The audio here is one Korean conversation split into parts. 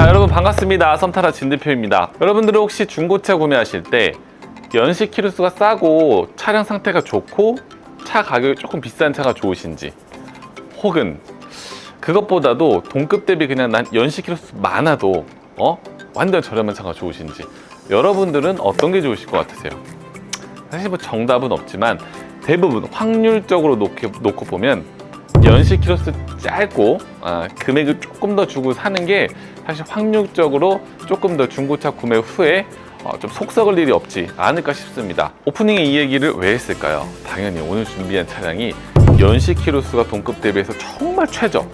자 여러분 반갑습니다. 썸타라 진대표입니다. 여러분들은 혹시 중고차 구매하실 때 연식 키로수가 싸고 차량 상태가 좋고 차 가격이 조금 비싼 차가 좋으신지 혹은 그것보다도 동급 대비 그냥 난 연식 키로수 많아도 어? 완전 저렴한 차가 좋으신지 여러분들은 어떤 게 좋으실 것 같으세요? 사실 뭐 정답은 없지만 대부분 확률적으로 놓고, 놓고 보면 연식 키로수 짧고 아, 금액을 조금 더 주고 사는 게 사실 확률적으로 조금 더 중고차 구매 후에 어, 좀 속썩을 일이 없지 않을까 싶습니다. 오프닝에 이 얘기를 왜 했을까요? 당연히 오늘 준비한 차량이 연식 키로수가 동급 대비해서 정말 최저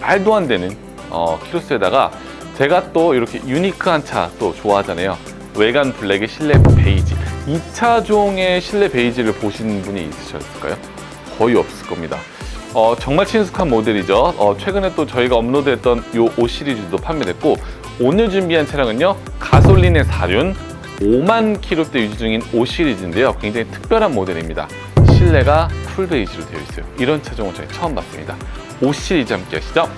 말도 안 되는 어, 키로수에다가 제가 또 이렇게 유니크한 차 또 좋아하잖아요. 외관 블랙의 실내 베이지. 이 차종의 실내 베이지를 보신 분이 있으셨을까요? 거의 없을 겁니다. 어, 정말 친숙한 모델이죠. 어, 최근에 또 저희가 업로드했던 요5 시리즈도 판매됐고 오늘 준비한 차량은요 가솔린의 사륜 5만 킬로대 유지 중인 5 시리즈인데요. 굉장히 특별한 모델입니다. 실내가 풀 베이지로 되어 있어요. 이런 차 종은 저희 처음 봤습니다. 5 시리즈 함께 하시죠.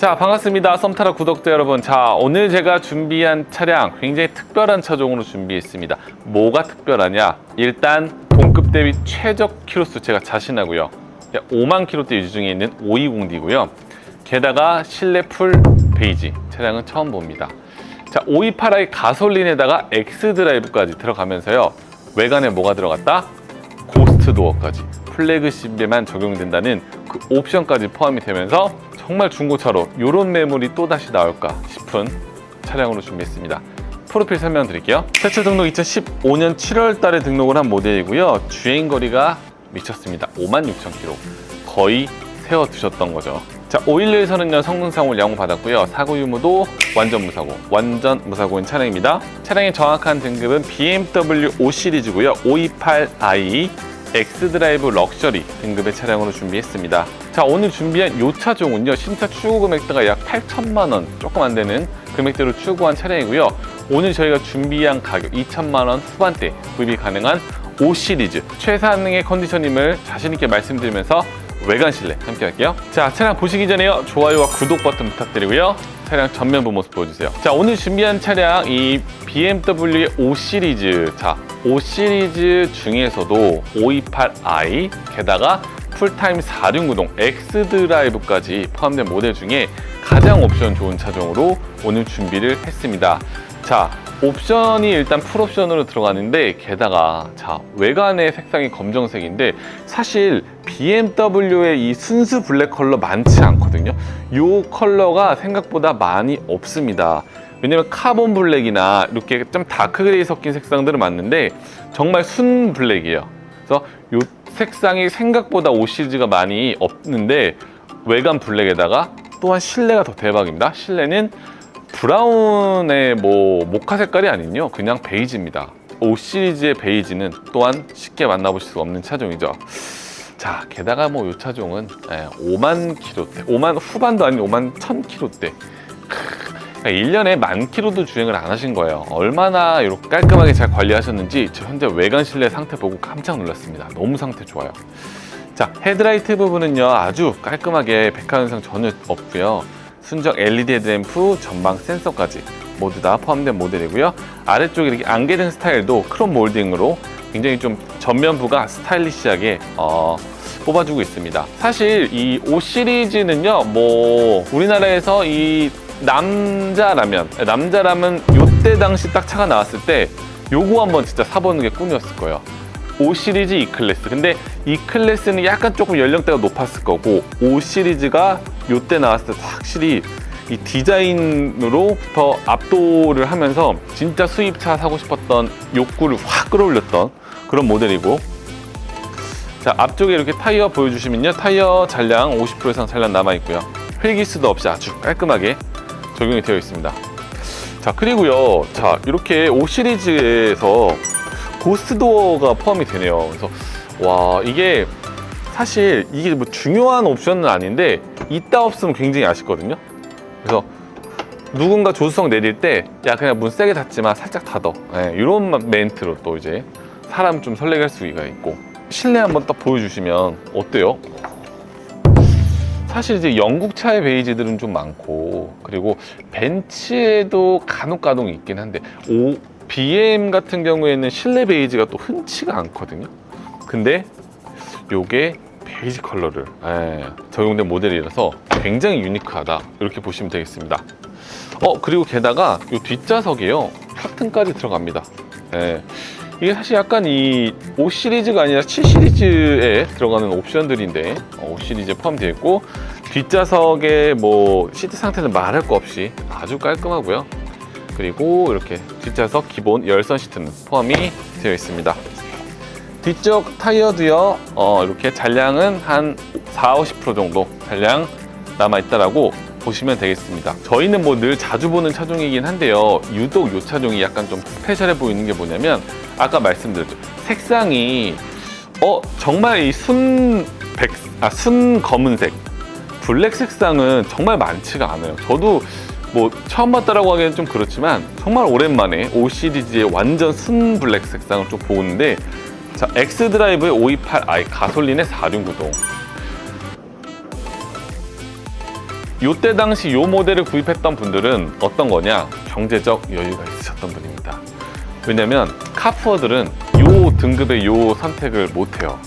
자 반갑습니다. 썸타라 구독자 여러분. 자 오늘 제가 준비한 차량 굉장히 특별한 차종으로 준비했습니다. 뭐가 특별하냐? 일단 동급 대비 최적 키로수 제가 자신하고요. 5만 킬로대 유지 중에 있는 520D고요. 게다가 실내 풀 베이지 차량은 처음 봅니다. 자 528i 가솔린에다가 X 드라이브까지 들어가면서요. 외관에 뭐가 들어갔다? 고스트 도어까지 플래그십에만 적용된다는 그 옵션까지 포함이 되면서 정말 중고차로 이런 매물이 또다시 나올까 싶은 차량으로 준비했습니다. 프로필 설명드릴게요. 최초 등록 2015년 7월 달에 등록을 한 모델이고요. 주행 거리가 미쳤습니다. 5만 6천 킬로. 거의 세워 두셨던 거죠. 자, 511에서는요, 성능상을 양호받았고요. 사고 유무도 완전 무사고, 완전 무사고인 차량입니다. 차량의 정확한 등급은 BMW 5 시리즈고요. 528i 엑스드라이브 럭셔리 등급의 차량으로 준비했습니다. 자 오늘 준비한 이 차종은요 신차 추구 금액대가 약 8천만 원 조금 안 되는 금액대로 추구한 차량이고요. 오늘 저희가 준비한 가격 2천만 원 후반대 구입이 가능한 5 시리즈 최상의 컨디션임을 자신 있게 말씀드리면서 외관 실내 함께 할게요. 자 차량 보시기 전에요 좋아요와 구독 버튼 부탁드리고요. 차량 전면부 모습 보여주세요. 자 오늘 준비한 차량 이 BMW의 5 시리즈 자 5 시리즈 중에서도 528i 게다가 풀타임 4륜구동 X 드라이브까지 포함된 모델 중에 가장 옵션 좋은 차종으로 오늘 준비를 했습니다. 자, 옵션이 일단 풀옵션으로 들어가는데 게다가 자 외관의 색상이 검정색인데 사실 BMW의 이 순수 블랙 컬러 많지 않거든요. 이 컬러가 생각보다 많이 없습니다. 왜냐면 카본 블랙이나 이렇게 좀 다크 그레이 섞인 색상들은 많는데 정말 순 블랙이에요. 그래서 이 색상이 생각보다 5 시리즈가 많이 없는데 외관 블랙에다가 또한 실내가 더 대박입니다. 실내는 브라운의 뭐 모카 색깔이 아니요 그냥 베이지입니다. 5 시리즈의 베이지는 또한 쉽게 만나보실 수 없는 차종이죠. 자, 게다가 뭐 이 차종은 5만 킬로대, 5만 후반도 아닌 5만 1000 킬로대. 그러니까 1년에 만 킬로도 주행을 안 하신 거예요. 얼마나 이렇게 깔끔하게 잘 관리하셨는지 저 현재 외관 실내 상태 보고 깜짝 놀랐습니다. 너무 상태 좋아요. 자, 헤드라이트 부분은요 아주 깔끔하게 백화 현상 전혀 없고요. 순정 LED 헤드램프, 전방 센서까지 모두 다 포함된 모델이고요. 아래쪽에 이렇게 안개등 스타일도 크롬 몰딩으로 굉장히 좀 전면부가 스타일리시하게 어, 뽑아주고 있습니다. 사실 이 5 시리즈는요, 뭐 우리나라에서 이 남자라면 남자라면 요때 당시 딱 차가 나왔을 때 요거 한번 진짜 사보는 게 꿈이었을 거예요. 5 시리즈 E 클래스. 근데 E 클래스는 약간 조금 연령대가 높았을 거고 5 시리즈가 요때 나왔을 때 확실히 이 디자인으로부터 압도를 하면서 진짜 수입차 사고 싶었던 욕구를 확 끌어올렸던 그런 모델이고 자 앞쪽에 이렇게 타이어 보여주시면요 타이어 잔량 50% 이상 잔량 남아 있고요 필기수도 없이 아주 깔끔하게 적용이 되어 있습니다. 자 그리고요, 자 이렇게 5 시리즈에서 고스트도어가 포함이 되네요. 그래서 와 이게 사실 이게 뭐 중요한 옵션은 아닌데 있다 없으면 굉장히 아쉽거든요. 그래서 누군가 조수석 내릴 때 야 그냥 문 세게 닫지마 살짝 닫어 예, 이런 멘트로 또 이제 사람 좀 설레게 할 수가 있고 실내 한번 딱 보여주시면 어때요? 사실 이제 영국 차의 베이지들은 좀 많고 그리고 벤츠에도 간혹간혹 있긴 한데 오, BM 같은 경우에는 실내 베이지가 또 흔치가 않거든요. 근데 요게 베이지 컬러를 예, 적용된 모델이라서 굉장히 유니크하다. 이렇게 보시면 되겠습니다. 어 그리고 게다가 이 뒷좌석에요. 커튼까지 들어갑니다. 예, 이게 사실 약간 이 5 시리즈가 아니라 7 시리즈에 들어가는 옵션들인데 어, 5 시리즈에 포함되어 있고 뒷좌석에 뭐 시트 상태는 말할 거 없이 아주 깔끔하고요 그리고 이렇게 뒷좌석 기본 열선 시트는 포함이 되어 있습니다. 뒤쪽 타이어도요 어, 이렇게 잔량은 한 4, 50% 정도 잔량 남아있다라고 보시면 되겠습니다. 저희는 뭐 늘 자주 보는 차종이긴 한데요. 유독 이 차종이 약간 좀 스페셜해 보이는 게 뭐냐면 아까 말씀드렸죠. 색상이 어 정말 이 순 백, 아, 순 검은색. 블랙 색상은 정말 많지가 않아요. 저도 뭐 처음 봤다라고 하기엔 좀 그렇지만 정말 오랜만에 5 시리즈의 완전 순 블랙 색상을 좀 보는데 자, 엑스드라이브의 528i 가솔린의 4륜 구동. 요때 당시 요 모델을 구입했던 분들은 어떤 거냐? 경제적 여유가 있으셨던 분입니다. 왜냐면 카푸어들은 요 등급의 요 선택을 못 해요.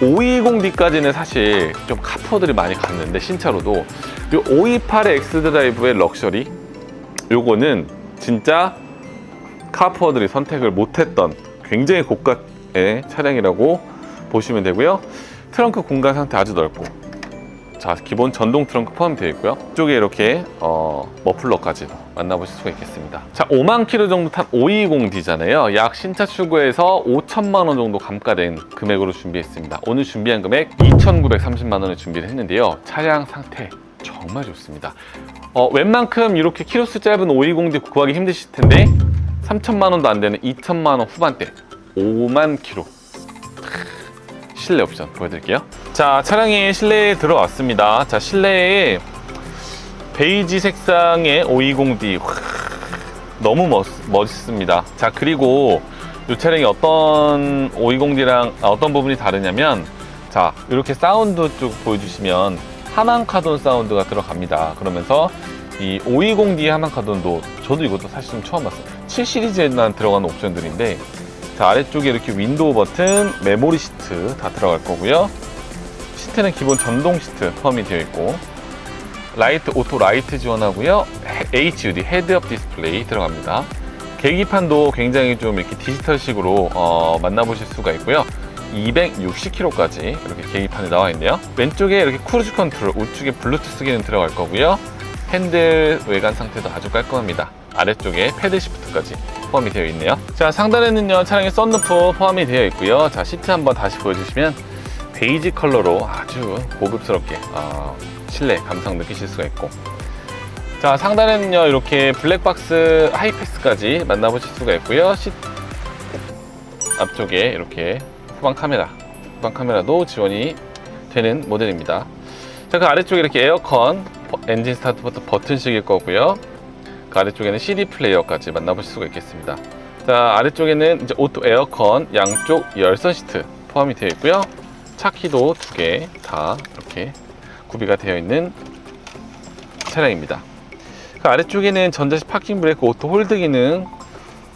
520D까지는 사실 좀 카푸어들이 많이 갔는데 신차로도 요 528의 엑스드라이브의 럭셔리 요거는 진짜 카푸어들이 선택을 못했던 굉장히 고가의 차량이라고 보시면 되고요. 트렁크 공간 상태 아주 넓고 자 기본 전동 트렁크 포함되어 있고요. 이쪽에 이렇게 어, 머플러까지도 만나보실 수가 있겠습니다. 자 5만 킬로 정도 탄 520D잖아요. 약 신차 출고에서 5천만 원 정도 감가된 금액으로 준비했습니다. 오늘 준비한 금액 2,930만 원을 준비를 했는데요. 차량 상태 정말 좋습니다. 어, 웬만큼 이렇게 키로수 짧은 520D 구하기 힘드실 텐데 3천만 원도 안 되는 2천만 원 후반대 5만 킬로 실내 옵션 보여드릴게요. 자, 차량이 실내에 들어왔습니다. 자, 실내에 베이지 색상의 520D 너무 멋, 멋있습니다. 자, 그리고 이 차량이 어떤 520D랑 어떤 부분이 다르냐면 자, 이렇게 사운드 쭉 보여주시면 하만카돈 사운드가 들어갑니다. 그러면서 이 520D 하만카돈도 저도 이것도 사실 좀 처음 봤어요. 7 시리즈에만 들어가는 옵션들인데 자, 아래쪽에 이렇게 윈도우 버튼, 메모리 시트 다 들어갈 거고요. 시트는 기본 전동 시트 포함이 되어 있고 라이트 오토 라이트 지원하고요. HUD 헤드업 디스플레이 들어갑니다. 계기판도 굉장히 좀 이렇게 디지털식으로 어, 만나보실 수가 있고요. 260km까지 이렇게 계기판이 나와 있네요. 왼쪽에 이렇게 크루즈 컨트롤, 우측에 블루투스 기능 들어갈 거고요. 핸들 외관 상태도 아주 깔끔합니다. 아래쪽에 패드 시프트까지 포함이 되어 있네요. 자, 상단에는요, 차량의 썬루프 포함이 되어 있고요. 자, 시트 한번 다시 보여주시면 베이지 컬러로 아주 고급스럽게 어, 실내 감성 느끼실 수가 있고 자, 상단에는요, 이렇게 블랙박스 하이패스까지 만나보실 수가 있고요. 시... 앞쪽에 이렇게 후방 카메라, 후방 카메라도 지원이 되는 모델입니다. 자, 그 아래쪽에 이렇게 에어컨, 버- 엔진 스타트 버튼 버튼식일 거고요. 그 아래쪽에는 CD 플레이어까지 만나보실 수가 있겠습니다. 자, 아래쪽에는 이제 오토 에어컨 양쪽 열선 시트 포함이 되어 있고요. 차 키도 두 개 다 이렇게 구비가 되어 있는 차량입니다. 그 아래쪽에는 전자식 파킹 브레이크 오토 홀드 기능,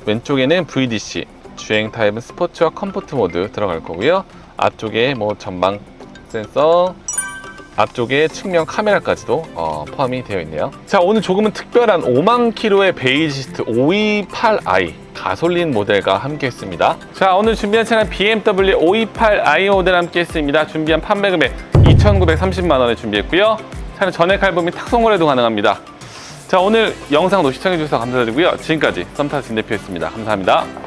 왼쪽에는 VDC, 주행 타입은 스포츠와 컴포트 모드 들어갈 거고요. 앞쪽에 뭐 전방 센서, 앞쪽에 측면 카메라까지도 어, 포함이 되어 있네요. 자, 오늘 조금은 특별한 5만 킬로의 베이지스트 528i 가솔린 모델과 함께 했습니다. 자, 오늘 준비한 차량 BMW 528i 모델 함께 했습니다. 준비한 판매 금액 2,930만 원에 준비했고요. 차량 전액 할부 및 탁송 거래도 가능합니다. 자, 오늘 영상도 시청해주셔서 감사드리고요. 지금까지 썸타 진 대표였습니다. 감사합니다.